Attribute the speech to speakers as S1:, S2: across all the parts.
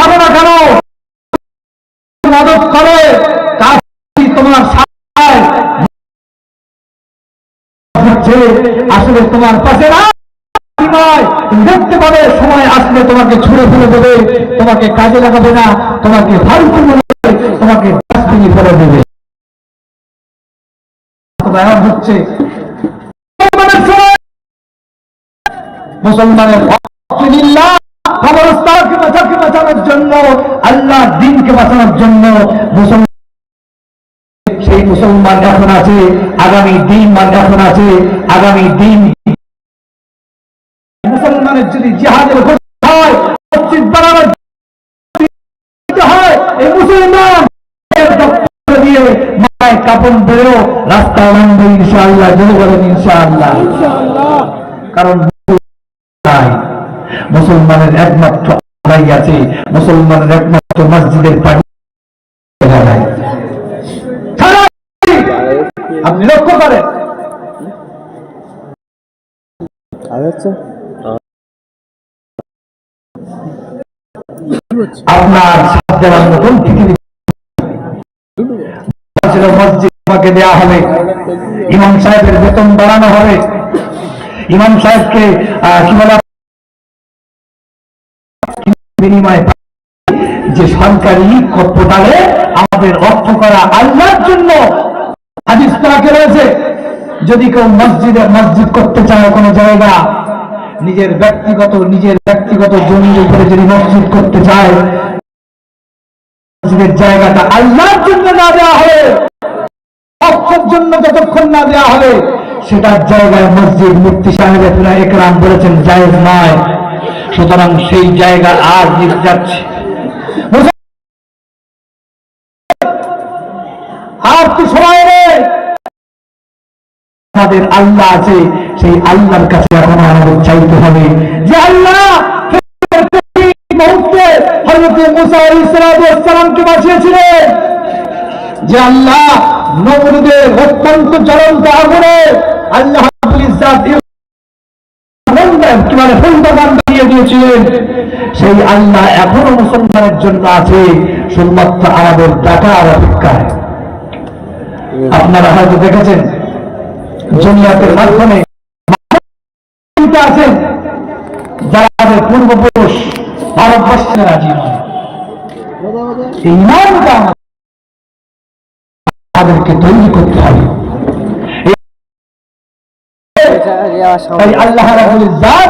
S1: খাবে না কেন? মদত করে তোমার আসলে তোমার পাশে দেখতে পাবে সময় আসলে তোমাকে ছুড়ে ফেলে দেবে, তোমাকে কাজে লাগাবে না, তোমাকে ফালতু মনে তোমাকে ডাস্টবিনে ফেলে দেবে। হচ্ছে। মুসলমানের বাঁচানোর জন্য আল্লাহ দিনকে বাঁচানোর জন্য মুসলমান সেই মুসলমান এখন আছে আগামী দিন মানে এখন আছে আগামী দিন মুসলমানের যদি জিহাদের হয় মসজিদ বানানোর হয় এই মুসলমান দিয়ে মাথায় কাপড় বেরো রাস্তা নামবে ইনশাআল্লাহ জেনে বলেন ইনশাআল্লাহ। কারণ মুসলমানের একমাত্র আছে। মুসলমানের একমাত্র মসজিদের পানি আপনি লক্ষ্য করেন। আপনার পৃথিবী। মসজিদ আমাকে দেওয়া হবে। ইমাম সাহেবের বেতন বাড়ানো হবে। ইমাম সাহেবকে কি বলা? বিনিময়ে যে সরকারি পোর্টালে আমাদের অর্থ করা আল্লাহর জন্য হাদিস পাকে রয়েছে। যদি কেউ মসজিদে মসজিদ করতে চায় কোনো জায়গা, নিজের ব্যক্তিগত নিজের ব্যক্তিগত জমির উপরে যদি মসজিদ করতে চায়, মসজিদের জায়গাটা আল্লাহর জন্য না দেওয়া হবে অক্ষর জন্য যতক্ষণ না দেওয়া হবে, সেটার জায়গায় মসজিদ মুক্তি সাহেবের একরাম বলেছেন, জায়েজ নয়। সুতরাং সেই জায়গা নিতে যাচ্ছে। আর তো সময় আমাদের আল্লাহ আছে, সেই আল্লাহর কাছে এখন আমাদের চাইতে হবে। যে আল্লাহ আল্লাহ জ্বলন্ত আগুনে আল্লাহ ফুলবাগান বানিয়ে দিয়েছিলেন সেই আল্লাহ এখনও মুসলমানের জন্য আছে, শুধুমাত্র আমাদের ডাকার অপেক্ষায়। আপনারা হয়তো দেখেছেন, জমিয়াতের মাধ্যমে আছেন যারা আমাদের পূর্বপুরুষ রাজি আমাদেরকে তৈরি করতে হবে। আল্লাহ ইজ্জাত শ্রেষ্ঠত্ব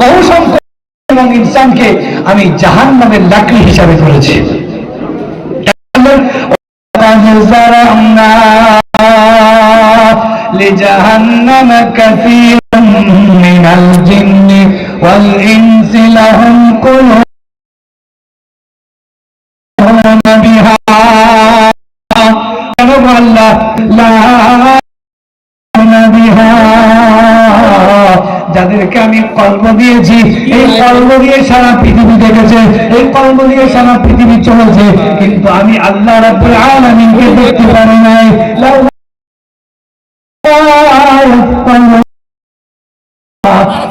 S1: বহু সংখ্যক এবং ইনসানকে আমি জাহান্নামের লাকড়ি হিসাবে করেছি وَلَقَدْ زَرَعْنَا لِجَهَنَّمَ كَثِيرًا مِنَ الْجِنِّ وَالْإِنسِ لَهُمْ قُلُوبٌ যাদেরকে আমি কল্প দিয়েছি এই কল্প দিয়ে সারা পৃথিবী দেখেছে এই কল্প দিয়ে সারা পৃথিবী চলেছে কিন্তু আমি আল্লাহ রাব্বুল আলামিনকে দেখতে পারি নাই লাউ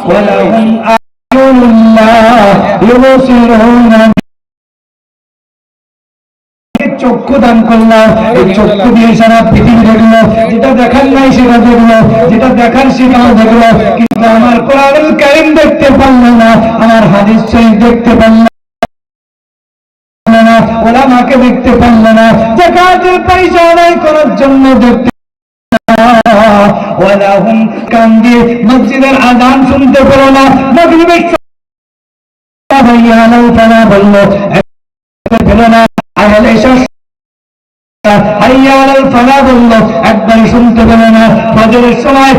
S1: ولهم أعين لا يبصرون চক্ষু দান করলাম এই চক্ষু দিয়ে সারা পৃথিবী দেখলো যেটা দেখার নাই সেটা দেখলো যেটা দেখার সেটাও দেখলো কিন্তু আমার কোরআনুল কারিম দেখতে পারল না, আমার হাদিস শরীফ দেখতে পারল না ওরা মাকে দেখতে পারল না যে কাজের পয়সা আদায় করার জন্য দেখতে ওয়ালাহুম কান মসজিদের আজান শুনতে পেল না মগরিবের না একবারই শুনতে না, ফজরের সময়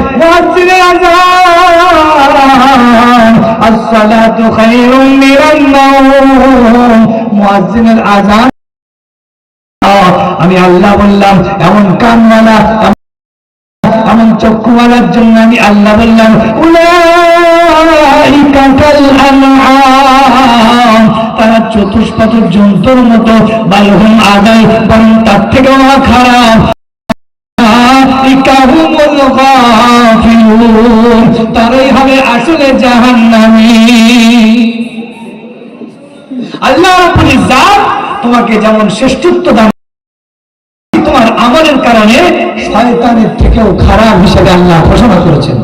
S1: আমি আল্লাহ বললাম, এমন কানওয়ালা, এমন চক্ষুওয়ালার জন্য আমি আল্লাহ বললাম, উলাইকা তারা চতুষ্পদ জন্তুর মতো বালহুম আদায় বরং তার থেকেও খারাপ। তারাই হবে আসলে জাহান্নামী। আল্লাহ তোমাকে যেমন শ্রেষ্ঠত্ব দান তোমার আমলের কারণে শয়তানের থেকেও খারাপ হিসেবে আল্লাহ ঘোষণা করেছেন।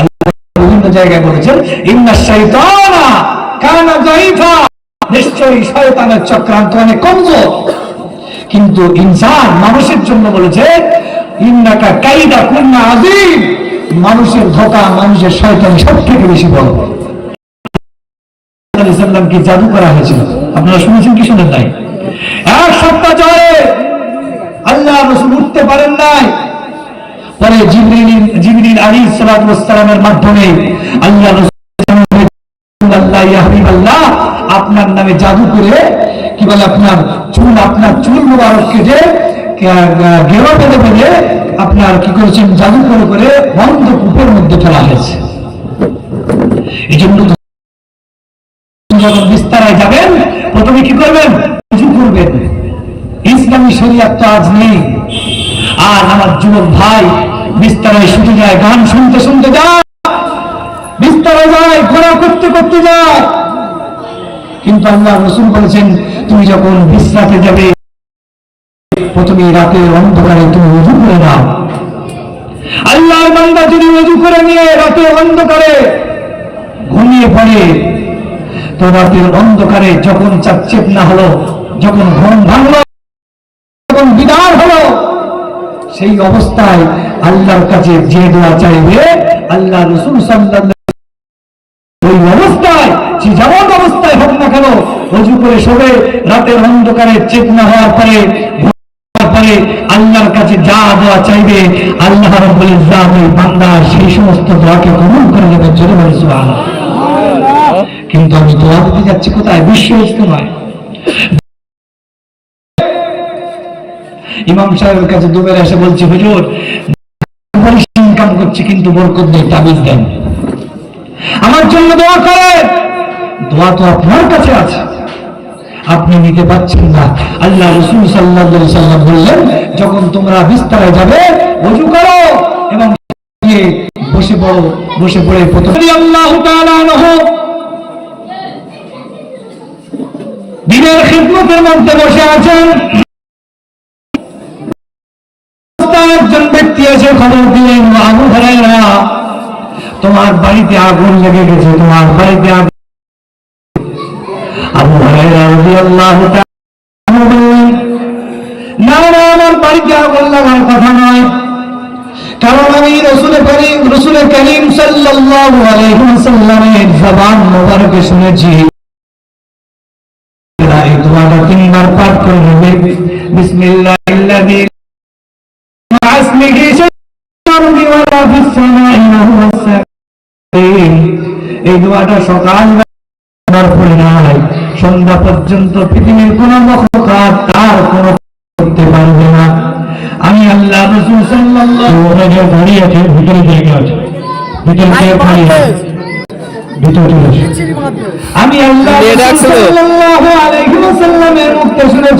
S1: আল্লাহ বিভিন্ন জায়গায় বলেছেন, ইন্না শাইতানা কানা নিশ্চয়ই শয়তানের চক্রান্ত অনেক কমজোর কিন্তু ইনসান মানুষের জন্য বলেছে, ইন্নাকা কাইদা কুন্না আজিম মানুষের ধোকা মানুষের শয়তান সব থেকে বেশি বড়। সাল্লামকে জাদু করা হয়েছিল? আপনারা শুনেছেন কি শুনেন নাই? এক সপ্তাহ চলে, আল্লাহ রসুল উঠতে পারেন নাই। পরে জিবরিল জিবরিল আলী সালামের মাধ্যমে আল্লাহ আপনার নামে জাদু করে, কি বলে আপনার চুল আপনার চুল মুবারক কেটে গেরো বেঁধে বেঁধে আপনার কি করেছেন, জাদু করে করে বন্ধ কূপের মধ্যে ফেলা হয়েছে। এই জন্য যাবেন, প্রথমে কি করবেন? ইসলামী নেই। আর আমার যুবক ভাই বিস্তারায় শুতে যায়, গান শুনতে শুনতে যায়। বিস্তারায় যায় ঘোরা করতে করতে যায়। কিন্তু আল্লাহ রসুল বলেছেন, তুমি যখন বিশ্রাতে যাবে, প্রথমে অন্ধকারে তুমি উজু করে নাও। আল্লাহর বান্দা যদি উজু করে নিয়ে রাতের অন্ধকারে ঘুমিয়ে পড়ে, তো রাতের অন্ধকারে যখন চাপচেপ না হলো, যখন ঘুম ভাঙলো, যখন বিদার হলো, সেই অবস্থায় আল্লাহর কাছে যে দোয়া চাইবে, আল্লাহ রসুল সাল্লাল্লাহু ওই অবস্থায় সে যেমন অবস্থায় হোক না রজু করে শোবে রাতের অন্ধকারে চেতনা হওয়ার পরে আল্লাহর কাছে যা চাইবে, আল্লাহ রব্বুল ইজ্জাত ওই বান্দা সেই সমস্ত দোয়াকে কবুল করে নেবে জোরে বলে কিন্তু আমি দোয়া দিতে যাচ্ছি কোথায়? বিশ্ব ইজতেমায় ইমাম সাহেবের কাছে দুবের এসে বলছি, হুজুর ইনকাম করছি, কিন্তু বরকত নেই, তাবিজ দেন। আমার জন্য দোয়া করেন। দোয়া তো আপনার কাছে আছে। আপনি নিতে পারছেন না। আল্লাহ রসুল সাল্লাম বললেন, যখন তোমরা বিস্তারে যাবে অজু করো এবং বসে পড়ো, বসে পড়ে দিনের খিদমতের মধ্যে বসে আছেন। একজন ব্যক্তি এসে খবর দিলেন, আবু হরাইরা তোমার বাড়িতে আগুন লেগে গেছে, তোমার বাড়িতে আগুন কথা নয়। শুনেছি। তিনবার পাঠ করে নেবে। এই দোয়াটা সকাল পরিণাম সন্ধ্যা পর্যন্ত পৃথিবীর কোন মখকার তার কোন করতে পারবে না। আমি আল্লাহ রসুল সাল্লাহ দাঁড়িয়ে ভিতরে দিয়ে আছে। ভিতরে দাঁড়িয়ে আমি আল্লাহ
S2: সাল্লাল্লাহু
S1: আলাইহি
S2: ওয়াসাল্লামের
S1: মুখ শুনেছি।